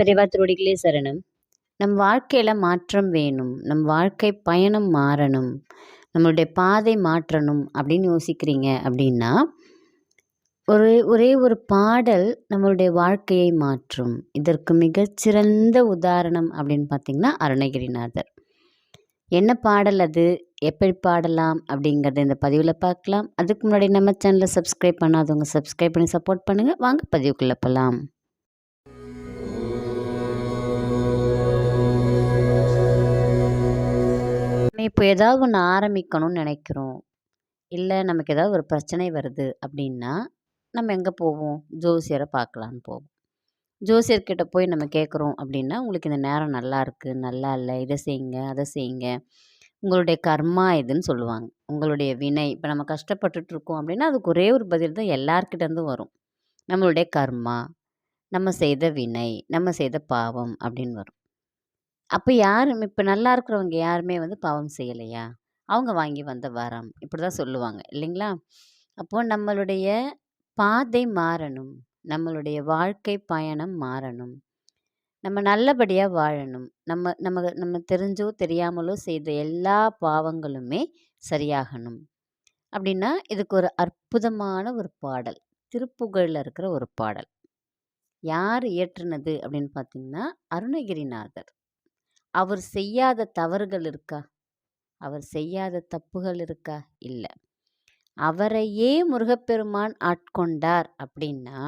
பெரியவா திருவடிகளே சரணம். நம் வாழ்க்கையில் மாற்றம் வேணும். நம் வாழ்க்கை பயணம் மாறணும். நம்மளுடைய பாதை மாற்றணும் அப்படின்னு யோசிக்கிறீங்க அப்படின்னா ஒரு ஒரே ஒரு பாடல் நம்மளுடைய வாழ்க்கையை மாற்றும். இதற்கு மிகச்சிறந்த உதாரணம் அப்படின்னு பார்த்தீங்கன்னா அருணகிரிநாதர். என்ன பாடல் அது? எப்படி பாடலாம் அப்படிங்கிறத இந்த பதிவில் பார்க்கலாம். அதுக்கு முன்னாடி நம்ம சேனலை சப்ஸ்கிரைப் பண்ணாதவங்க சப்ஸ்கிரைப் பண்ணி சப்போர்ட் பண்ணுங்கள் வாங்க பதிவுக்குள்ளே போகலாம் இப்போ ஏதாவது ஒன்று ஆரம்பிக்கணும்னு நினைக்கிறோம். இல்லை நமக்கு ஏதாவது ஒரு பிரச்சனை வருது அப்படின்னா நம்ம எங்கே போவோம்? ஜோசியரை பார்க்கலான்னு போவோம். ஜோசியர்கிட்ட போய் நம்ம கேட்குறோம் அப்படின்னா உங்களுக்கு இந்த நேரம் நல்லா இருக்குது நல்லா இல்லை இதை செய்யுங்க அதை செய்யுங்க. உங்களுடைய கர்மா இதுன்னு சொல்லுவாங்க. உங்களுடைய வினை. இப்போ நம்ம கஷ்டப்பட்டுட்டு இருக்கோம் அப்படின்னா அதுக்கு ஒரே ஒரு பதில் தான் எல்லார்கிட்டேருந்தும் வரும். நம்மளுடைய கர்மா நம்ம செய்த வினை நம்ம செய்த பாவம் அப்படின்னு வரும். அப்போ யாரும் இப்போ நல்லா இருக்கிறவங்க யாருமே வந்து பாவம் செய்யலையா? அவங்க வாங்கி வந்த வரம். இப்படி தான் சொல்லுவாங்க இல்லைங்களா? அப்போது நம்மளுடைய பாதை மாறணும். நம்மளுடைய வாழ்க்கை பயணம் மாறணும். நம்ம நல்லபடியாக வாழணும். நம்ம நம்ம நம்ம தெரிஞ்சோ தெரியாமலோ செய்த எல்லா பாவங்களுமே சரியாகணும். அப்படின்னா இதுக்கு ஒரு அற்புதமான ஒரு பாடல். திருப்புகழில் இருக்கிற ஒரு பாடல். யார் இயற்றுனது அப்படின்னு பார்த்தீங்கன்னா அருணகிரிநாதர். அவர் செய்யாத தவறுகள் இருக்கா? அவர் செய்யாத தப்புகள் இருக்கா? இல்லை. அவரையே முருகப்பெருமான் ஆட்கொண்டார் அப்படின்னா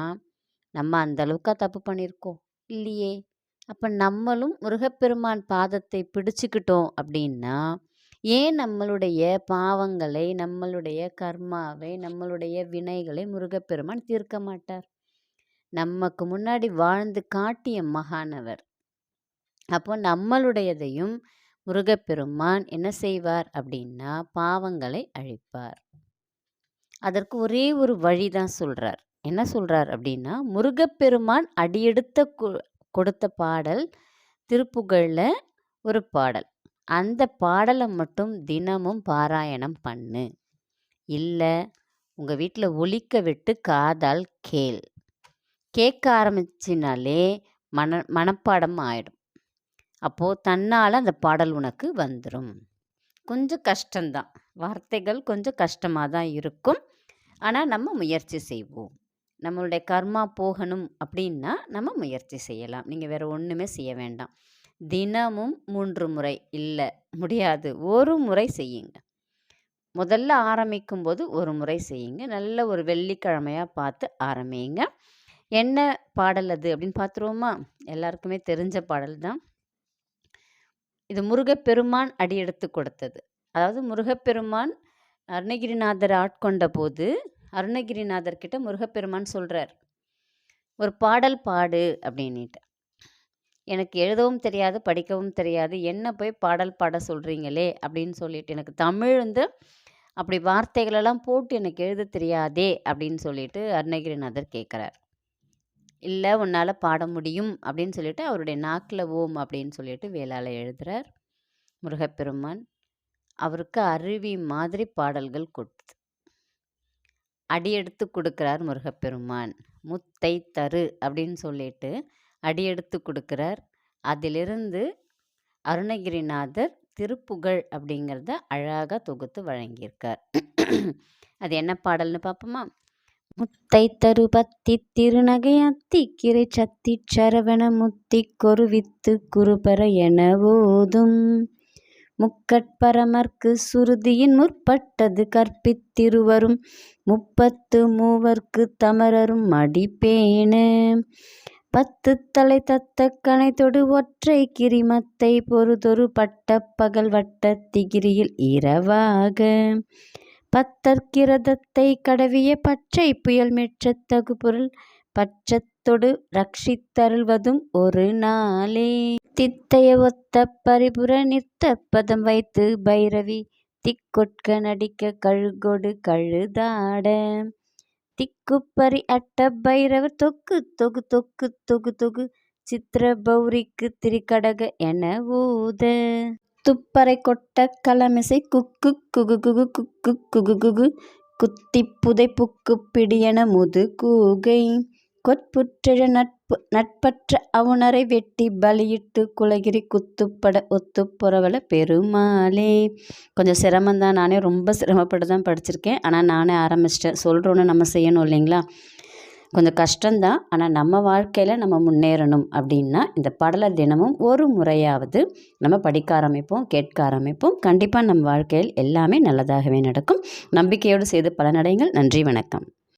நம்ம அந்த அளவுக்கா தப்பு பண்ணியிருக்கோம் இல்லையே. அப்போ நம்மளும் முருகப்பெருமான் பாதத்தை பிடிச்சுக்கிட்டோம் அப்படின்னா ஏன் நம்மளுடைய பாவங்களை நம்மளுடைய கர்மாவை நம்மளுடைய வினைகளை முருகப்பெருமான் தீர்க்க மாட்டார்? நமக்கு முன்னாடி வாழ்ந்து காட்டிய மகானவர் அப்போ நம்மளுடையதையும் முருகப்பெருமான் என்ன செய்வார் அப்படின்னா பாவங்களை அழிப்பார். அதற்கு ஒரே ஒரு வழி தான் சொல்கிறார் என்ன சொல்கிறார் அப்படின்னா முருகப்பெருமான் அடியெடுத்த கொடுத்த பாடல் திருப்புகழில் ஒரு பாடல். அந்த பாடலை மட்டும் தினமும் பாராயணம் பண்ணு. இல்லை உங்கள் வீட்டில் ஒலிக்க விட்டு காதால் கேள். கேட்க ஆரம்பிச்சினாலே மன மனப்பாடம் ஆயிடும். அப்போது தன்னால் அந்த பாடல் உனக்கு வந்துடும் கொஞ்சம் கஷ்டம்தான் வார்த்தைகள் கொஞ்சம் கஷ்டமாக தான் இருக்கும். ஆனால் நம்ம முயற்சி செய்வோம். நம்மளுடைய கர்மா போகணும் அப்படின்னா நம்ம முயற்சி செய்யலாம். நீங்கள் வேறு ஒன்றுமே செய்ய வேண்டாம். தினமும் மூன்று முறை இல்லை முடியாது. ஒரு முறை செய்யுங்க. முதல்ல ஆரம்பிக்கும் போது ஒரு முறை செய்யுங்க. நல்ல ஒரு வெள்ளிக்கிழமையாக பார்த்து ஆரம்பிங்க. என்ன பாடல் அது அப்படின்னு பார்த்துருவோமா? எல்லாருக்குமே தெரிஞ்ச பாடல் தான் இது முருகப்பெருமான் அடியெடுத்து கொடுத்தது. அதாவது முருகப்பெருமான் அருணகிரிநாதர் ஆட்கொண்ட போது அருணகிரிநாதர் கிட்ட முருகப்பெருமான் சொல்கிறார் ஒரு பாடல் பாடு அப்படின்ட்டு எனக்கு எழுதவும் தெரியாது படிக்கவும் தெரியாது என்ன போய் பாடல் பாட சொல்கிறீங்களே அப்படின்னு சொல்லிட்டு எனக்கு தமிழ் வந்து அப்படி வார்த்தைகளெல்லாம் போட்டு எனக்கு எழுத தெரியாதே அப்படின்னு சொல்லிட்டு அருணகிரிநாதர் கேட்குறார் இல்லை உன்னால் பாட முடியும் அப்படின்னு சொல்லிட்டு அவருடைய நாக்கில் ஓம் அப்படின்னு சொல்லிட்டு வேளால் எழுதுகிறார் முருகப்பெருமான் அவருக்கு அருவி மாதிரி பாடல்கள் கொடுத்து அடியெடுத்து கொடுக்குறார் முருகப்பெருமான். முத்தை தரு அப்படின்னு சொல்லிட்டு அடியெடுத்து கொடுக்குறார். அதிலிருந்து அருணகிரிநாதர் திருப்புகழ் அப்படிங்கிறத அழகாக தொகுத்து வழங்கியிருக்கார். அது என்ன பாடல்னு பார்ப்போமா? முத்தை தருபத்தி திருநகை அத்தி கிரை சத்தி சரவண முத்தி கொருவித்து குருபர என ஓதும் முக்கட்பரமர்க்கு சுருதியின் முற்பட்டது கற்பித்திருவரும் முப்பத்து மூவர்க்கு தமரரும் அடிப்பேனு பத்து தலை தத்த கணைத்தொடு ஒற்றை கிரிமத்தை பொறுதொரு பட்ட பகல் வட்ட திகிரியில் இரவாக. பத்தற்கிரதத்தை கடவிய பச்சை புயல் மெச்சத்தகு பொருள் பச்சத்தொடு ரட்சித்தருள்வதும் ஒரு நாளே. தித்தைய ஒத்த பரிபுர நித்த பதம் வைத்து பைரவி திக்கொட்க நடிக்க கழுகொடு கழுதாட. திக்குப்பரி அட்ட பைரவர் தொக்கு தொகு தொக்கு தொகு தொகு சித்திர பௌரிக்கு திரிகடக என ஊத. துப்பறை கொட்ட களமிசை குக்கு குகு குகு குக்கு குகு குகு குத்தி புதை புக்கு பிடியன முது கூகை. கொற்புற்றழ நட்பு நட்பற்ற அவுணரை வெட்டி பலியிட்டு குலகிரி குத்துப்பட ஒத்து புறவல பெருமாளே. கொஞ்சம் சிரமந்தான் நானே ரொம்ப சிரமப்பட்டு தான் படிச்சிருக்கேன். ஆனால் நானே ஆரம்பிச்சிட்டேன். சொல்கிறோன்னு நம்ம செய்யணும் இல்லைங்களா? கொஞ்சம் கஷ்டம்தான். ஆனால் நம்ம வாழ்க்கையில் நம்ம முன்னேறணும் அப்படின்னா இந்த பாடலை தினமும் ஒரு முறையாவது நம்ம படிக்க ஆரம்பிப்போம் கேட்க ஆரம்பிப்போம். கண்டிப்பாக நம் வாழ்க்கையில் எல்லாமே நல்லதாகவே நடக்கும். நம்பிக்கையோடு செய்து பலனடைங்கள் நன்றி வணக்கம்.